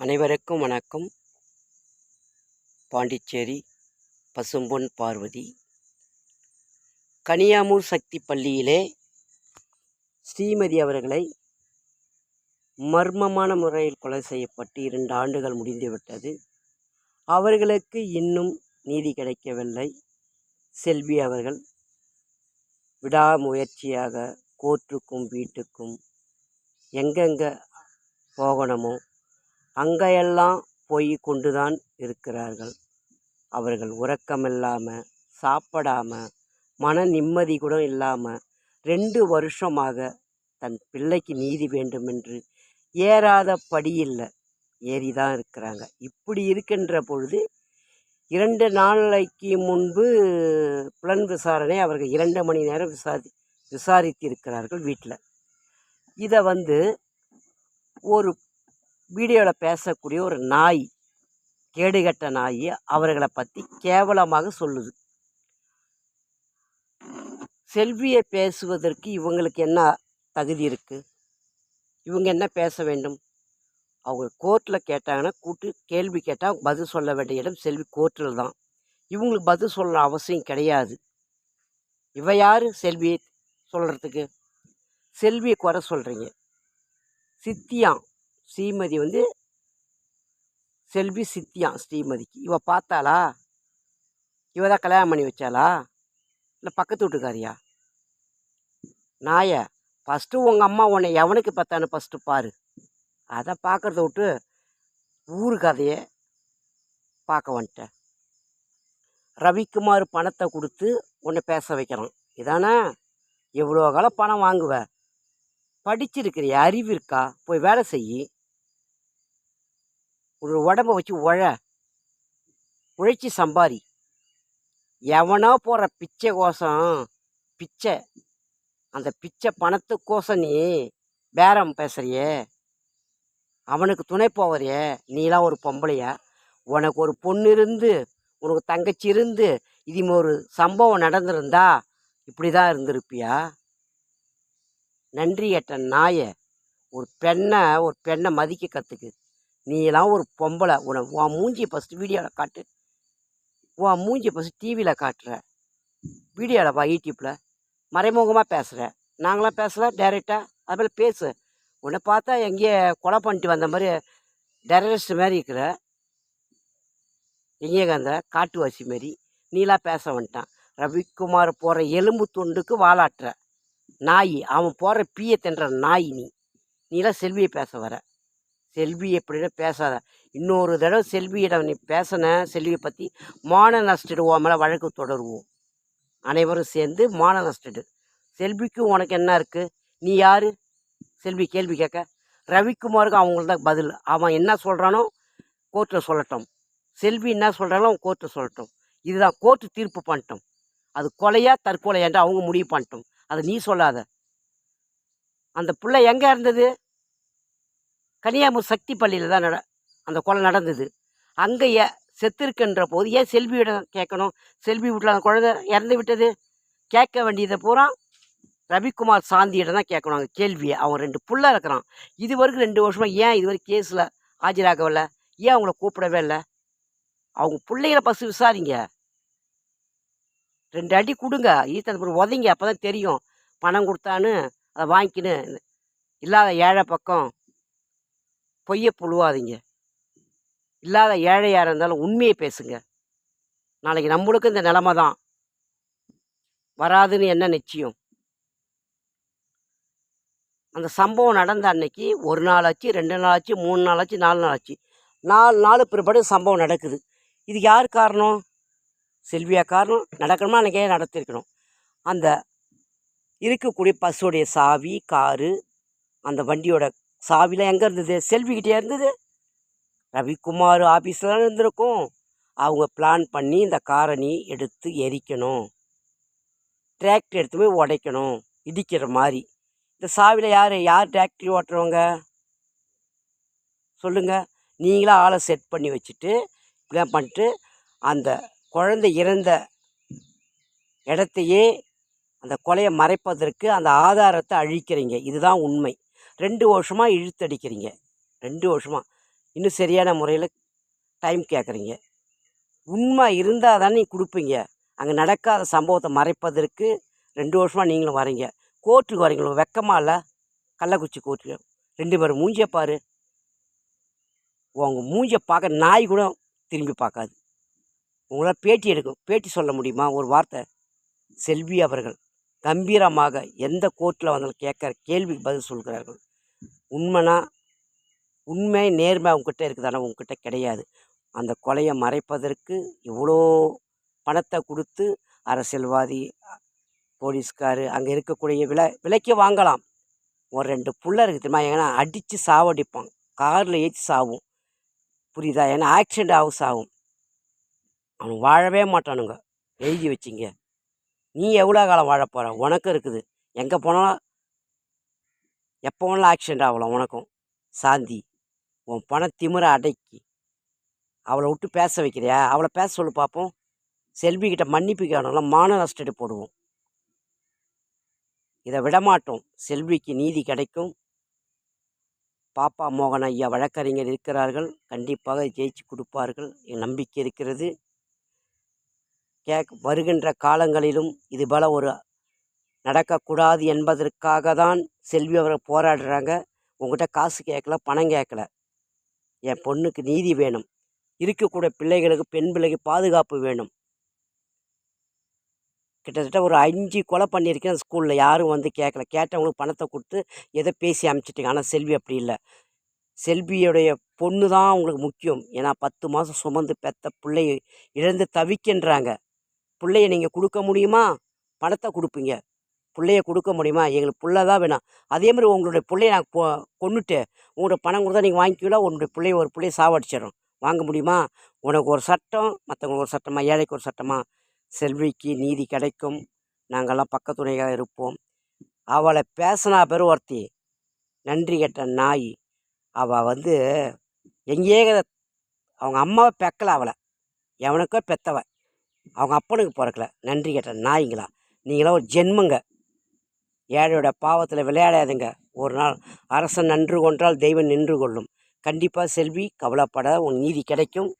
அனைவருக்கும் வணக்கம். பாண்டிச்சேரி பசும்பொன் பார்வதி. கனியாமூர் சக்தி பள்ளியிலே ஸ்ரீமதி அவர்களை மர்மமான முறையில் கொலை செய்யப்பட்டு இரண்டு ஆண்டுகள் முடிந்துவிட்டது அவர்களுக்கு இன்னும் நீதி கிடைக்கவில்லை. செல்வி அவர்கள் விடாமுயற்சியாக கோர்ட்டுக்கும் வீட்டுக்கும் எங்கெங்கே போகணுமோ அங்கெல்லாம் போய் கொண்டு தான் இருக்கிறார்கள். அவர்கள் உறக்கமில்லாமல் சாப்பிடாம மன நிம்மதி கூட இல்லாமல் ரெண்டு வருஷமாக தன் பிள்ளைக்கு நீதி வேண்டுமென்று ஏறாத படி இல்லை ஏறி தான் இருக்கிறாங்க. இப்படி இருக்கின்ற பொழுது இரண்டு நாளைக்கு முன்பு புலன் விசாரணை அவர்கள் இரண்டு மணி நேரம் விசாரி விசாரித்திருக்கிறார்கள் வீட்டில் இதை வந்து ஒரு வீடியோவில் பேசக்கூடிய ஒரு நாய் கேடுகட்ட நாய் அவர்களை பற்றி கேவலமாக சொல்லுது. செல்வியை பேசுவதற்கு இவங்களுக்கு என்ன தகுதி இருக்குது இவங்க என்ன பேச வேண்டும்? அவங்க கோர்ட்டில் கேட்டாங்கன்னா கூட்டு கேள்வி கேட்டால் பதில் சொல்ல வேண்டிய இடம் செல்வி கோர்ட்டில் தான். இவங்களுக்கு பதில் சொல்ல அவசியம் கிடையாது. இவ யார் செல்வியை சொல்கிறதுக்கு செல்வியை குறை சொல்கிறீங்க சித்தியான் ஸ்ரீமதி வந்து செல்வி சித்தியான் ஸ்ரீமதிக்கு. இவ பார்த்தாளா? இவ தான் கல்யாணம் பண்ணி வச்சாளா? இல்லை பக்கத்து வீட்டுக்காரியா? நாய ஃபஸ்ட்டு உங்கள் அம்மா உன்னை எவனுக்கு பார்த்தானு ஃபஸ்ட்டு பாரு. அதை பார்க்குறத விட்டு ஊரு கதையை பார்க்க வந்துட்டேன். ரவிக்குமார் பணத்தை கொடுத்து உன்னை பேச வைக்கிறான். இதானே? எவ்வளோ காலம் பணம் வாங்குவ? படிச்சிருக்கிறிய? அறிவு இருக்கா? போய் வேலை செய். ஒரு உடம்ப வச்சு உழ உழைச்சி சம்பாரி எவனோ போகிற பிச்சை கோசம் பிச்சை. அந்த பிச்சை பணத்துக்கோசம் நீ பேரம் பேசுறியே. அவனுக்கு துணை போவறியே நீலாம் ஒரு பொம்பளையா. உனக்கு ஒரு பொண்ணு இருந்து உனக்கு தங்கச்சி இருந்து இது ஒரு சம்பவம் நடந்திருந்தா இப்படி தான் இருந்திருப்பியா? நன்றி கேட்ட நாய. ஒரு பெண்ணை ஒரு பெண்ணை மதிக்க கற்றுக்கு நீலாம் ஒரு பொம்பளை உன உன் மூஞ்சியை ஃபஸ்ட்டு வீடியோவில் காட்டு. உன் மூஞ்சியை ஃபஸ்ட்டு டிவியில் காட்டுற. வீடியோவில் வா யூடியூப்பில் மறைமுகமாக பேசுகிற நாங்களாம் பேசல டைரெக்டாக அதுபோல் பேசு. உன்னை பார்த்தா எங்கேயே கொலை பண்ணிட்டு வந்த மாதிரி டெரரிஸ்ட் மாதிரி இருக்கிற எங்கேயே அந்த காட்டுவாசி மாரி நீலாம் பேச வந்துட்டான். ரவிக்குமார் போகிற எலும்பு துண்டுக்கு வாலாட்டுற. நாய் அவன் போகிற பீயை தின்ற நாய் நீ. நீலாம் செல்வியை பேச வர. செல்வி எப்படின்னா பேசாத. இன்னொரு தடவை செல்வியிடம் நீ பேசின செல்வியை பற்றி மான நஷ்டிடு உன் மேலே வழக்கு தொடருவோம். அனைவரும் சேர்ந்து மான நஷ்டிடு செல்விக்கும் உனக்கு என்ன இருக்குது நீ யார்? செல்வி கேள்வி கேட்க. ரவிக்குமாருக்கு அவங்களுக்கு தான் பதில். அவன் என்ன சொல்கிறானோ கோர்ட்டில் சொல்லட்டும். செல்வி என்ன சொல்கிறானோ அவன் கோர்ட்டில் சொல்லட்டும். இதுதான் கோர்ட்டு தீர்ப்பு பண்ணிட்டோம். அது கொலையா தற்கொலையான்ட்டு அவங்க முடிவு பண்ணிட்டோம். அதை நீ சொல்லாத. அந்த பிள்ளை எங்கே இருந்தது? கன்னியாகுமரி சக்தி பள்ளியில் தான் நட அந்த கொலை நடந்தது. அங்கே ஏ செத்துருக்குன்ற போது ஏன் செல்வியிடம் கேட்கணும்? செல்வி வீட்டில் அந்த குழந்தை இறந்து விட்டது. கேட்க வேண்டியதை பூரா ரவிக்குமார் சாந்தியிடம் தான் கேட்கணும் அங்கே கேள்வியை. அவன் ரெண்டு புள்ள இருக்கிறான். இது வரைக்கும் ரெண்டு வருஷமாக ஏன் இது வரைக்கும் கேஸில் ஆஜராகவில்லை? ஏன் அவங்கள கூப்பிடவே இல்லை? அவங்க பிள்ளைகளை பஸ் விசாரிங்க. ரெண்டு அடி கொடுங்க. ஈத்தன் உதைங்க அப்போ தான் தெரியும். பணம் கொடுத்தான்னு அதை வாங்கிக்கின்னு இல்லாத ஏழை பக்கம் பொய்யை புழுவாதீங்க. இல்லாத ஏழையாக இருந்தாலும் உண்மையை பேசுங்க. நாளைக்கு நம்மளுக்கும் இந்த நிலமை தான். வராதுன்னு என்ன நிச்சயம்? அந்த சம்பவம் நடந்த அன்னைக்கு ஒரு நாள் ஆச்சு ரெண்டு நாள் ஆச்சு மூணு நாள் ஆச்சு நாலு நாள் ஆச்சு. நாலு நாள் பிற்பாடு சம்பவம் நடக்குது. இது யார் காரணம்? செல்வியா காரணம்? நடக்கணுமா? அன்றைக்கே நடத்திருக்கணும். அந்த இருக்கக்கூடிய பஸ்ஸுடைய சாவி காரு அந்த வண்டியோட சாவிலாம் எங்கே இருந்தது? செல்விக்கிட்டே இருந்தது. ரவிக்குமார் ஆஃபீஸ்லாம் இருந்திருக்கும். அவங்க பிளான் பண்ணி இந்த காரணி எடுத்து எரிக்கணும். டிராக்டர் எடுத்து போய் உடைக்கணும். இடிக்கிற மாதிரி. இந்த சாவியில் யார்? யார் டிராக்டரி ஓட்டுறவங்க? சொல்லுங்கள் நீங்களாக ஆளை செட் பண்ணி வச்சுட்டு இப்படிலாம் பண்ணிட்டு அந்த குழந்தை இறந்த இடத்தையே அந்த கொலையை மறைப்பதற்கு அந்த ஆதாரத்தை அழிக்கிறீங்க. இதுதான் உண்மை. ரெண்டு வருஷமாக இழுத்தடிக்கிறீங்க. ரெண்டு வருஷமாக இன்னும் சரியான முறையில் டைம் கேட்குறீங்க. உண்மை இருந்தால் தானே கொடுப்பீங்க. அங்கே நடக்காத சம்பவத்தை மறைப்பதற்கு ரெண்டு வருஷமாக நீங்களும் வரீங்க. கோர்ட்டுக்கு வரீங்களோ வெக்கமாக வெக்கமா இல்லை? கள்ளக்குறிச்சி கோர்ட்டுக்கு. ரெண்டு பேரும் மூஞ்சியை பாரு. உங்கள் மூஞ்சியை பார்க்க நாய் கூட திரும்பி பார்க்காது. உங்களால் பேட்டி எடுக்கும் பேட்டி சொல்ல முடியுமா? ஒரு வார்த்தை. செல்வி அவர்கள். கம்பீரமாக எந்த கோர்ட்டில் வந்தாலும் கேட்குற கேள்விக்கு பதில் சொல்கிறார்கள். உண்மைனா உண்மை நேர்மை உங்ககிட்ட இருக்குதானா உங்ககிட்ட கிடையாது. அந்த கொலையை மறைப்பதற்கு இவ்வளோ பணத்தை கொடுத்து அரசியல்வாதி போலீஸ்கார் அங்கே இருக்கக்கூடிய விலை விலைக்கு வாங்கலாம். ஒரு ரெண்டு புள்ள இருக்குது தெரியுமா? ஏன்னா அடித்து சாவடிப்பான் காரில் ஏற்றி சாவும். புரியுதா? ஏன்னா ஆக்சிடெண்ட் ஆகும் சாவும். அவன் வாழவே மாட்டானுங்க. எழுதி வச்சிங்க. நீ எவ்வளோ காலம் வாழ போகிற உனக்கும் இருக்குது. எங்கே போனாலும் எப்போ வேணாலும் ஆக்சிடெண்ட் ஆகலாம் உனக்கும். சாந்தி உன் பண திமிரை அடக்கி அவளை விட்டு பேச வைக்கிறியா? அவளை பேச சொல்லு பார்ப்போம் செல்வி கிட்ட மன்னிப்பு கேட்கணும்ல மான நஷ்டடி போடுவோம். இதை விடமாட்டோம். செல்விக்கு நீதி கிடைக்கும். பாப்பா மோகன் ஐயா வழக்கறிஞர் இருக்கிறார்கள். கண்டிப்பாக ஜெயிச்சு கொடுப்பார்கள். என் நம்பிக்கை இருக்கிறது. கேக் வருகின்ற காலங்களிலும் இது போல ஒரு நடக்கக்கூடாது என்பதற்காக தான் செல்வி அவர்கள் போராடுறாங்க. உங்ககிட்ட காசு கேட்கல பணம் கேட்கல. என் பொண்ணுக்கு நீதி வேணும். இருக்கக்கூடிய பிள்ளைகளுக்கு பெண் பிள்ளைக்கு பாதுகாப்பு வேணும். கிட்டத்தட்ட ஒரு அஞ்சு கொலை பண்ணியிருக்கேன் ஸ்கூலில். யாரும் வந்து கேட்கல. கேட்டவங்களுக்கு பணத்தை கொடுத்து எதை பேசி அனுப்பிச்சிட்டிங்க ஆனால் செல்வி அப்படி இல்லை. செல்வியுடைய பொண்ணு தான் அவங்களுக்கு முக்கியம். ஏன்னா பத்து மாதம் சுமந்து பெத்த பிள்ளை இழந்து தவிக்கின்றாங்க. பிள்ளைய நீங்கள் கொடுக்க முடியுமா? பணத்தை கொடுப்பீங்க. பிள்ளைய கொடுக்க முடியுமா? எங்களுக்கு பிள்ளை தான் வேணும். அதே மாதிரி உங்களுடைய பிள்ளைய நான் கொ கொன்னுட்டு உங்களோட பணம் கொடுத்தா நீங்கள் வாங்கிக்கல உன்னுடைய பிள்ளைய ஒரு பிள்ளைய சாவடிச்சிடும் வாங்க முடியுமா? உனக்கு ஒரு சட்டம் மற்றவங்களுக்கு ஒரு சட்டமாக ஏழைக்கு ஒரு சட்டமாக செல்விக்கு நீதி கிடைக்கும். நாங்கள்லாம் பக்கத்துணையாக இருப்போம். அவளை பேசினா பேர் ஒருத்தி. நன்றி கெட்ட நாய். அவள் வந்து எங்கேயே அவங்க அம்மாவை பெக்கலை அவளை. எவனுக்கோ பெத்தவன் அவங்க அப்பனுக்கு பிறக்கல. நன்றி கேட்ட நாய்ங்களா? நீங்களாம் ஒரு ஜென்மங்க. ஏழையோட பாவத்தில் விளையாடாதுங்க. ஒரு நாள் அரசன் நன்று கொன்றால் தெய்வம் நின்று கொள்ளும். கண்டிப்பாக செல்வி கவலைப்பட உன் நீதி கிடைக்கும்.